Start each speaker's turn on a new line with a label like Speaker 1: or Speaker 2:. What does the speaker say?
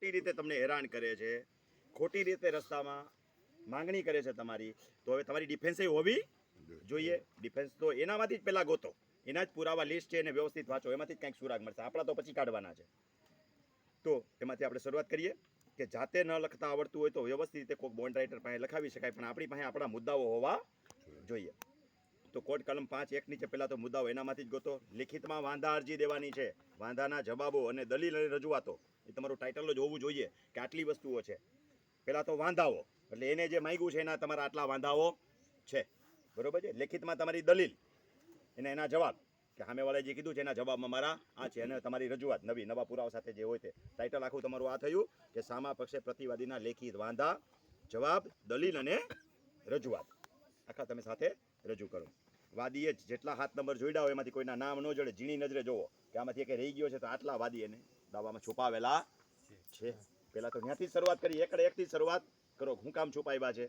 Speaker 1: ખોટી રીતે તમને હેરાન કરે છે, ખોટી રીતે રસ્તામાં માંગણી કરે છે તમારી, તો હવે તમારી ડિફેન્સ હોવી જોઈએ. ડિફેન્સ તો એનામાંથી જ પહેલાં ગોતો. એના જ પુરાવા લિસ્ટ છે એને વ્યવસ્થિત વાંચો. એમાંથી જ કંઈક સુરાગ મળશે. આપણા તો પછી કાઢવાના છે. તો એમાંથી આપણે શરૂઆત કરીએ કે જાતે ન લખતા આવડતું હોય તો વ્યવસ્થિત રીતે કોઈક બોન્ડ રાઇટર પાસે લખાવી શકાય, પણ આપણી પાસે આપણા મુદ્દાઓ હોવા જોઈએ. તો કોર્ટ કલમ પાંચ એક નીચે પહેલાં તો મુદ્દાઓ એનામાંથી જ ગોતો. લિખિતમાં વાંધા અરજી દેવાની છે. વાંધાના જવાબો અને દલીલ અને રજૂઆતો એ તમારું ટાઇટલ જ હોવું જોઈએ કે આટલી વસ્તુઓ છે. પહેલાં તો વાંધાઓ. એટલે એને જે માગ્યું છે એના તમારા આટલા વાંધાઓ છે. બરોબર છે? લેખિતમાં તમારી દલીલ એને એના જવાબ. કે સામેવાળાએ જે કીધું છે એના જવાબમાં મારા આ છે અને તમારી રજૂઆત. નવી, નવા પુરાવા સાથે જે હોય તે. ટાઇટલ આખું તમારું આ થયું કે સામા પક્ષે પ્રતિવાદીના લેખિત વાંધા, જવાબ, દલીલ અને રજૂઆત. આખા તમે સાથે રજૂ કરો. વાદીએ જેટલા હાથ નંબર જોઈડા હોય એમાંથી કોઈના નામ ન જોડે, ઝીણી નજરે જોવો. કે આમાંથી એક રહી ગયો છે તો આટલા વાદી એને દાવામાં છુપાવેલા છે. પહેલાં તો ત્યાંથી શરૂઆત કરી, એકડે એકથી શરૂઆત કરો હું કામ છુપાવ્યા છે?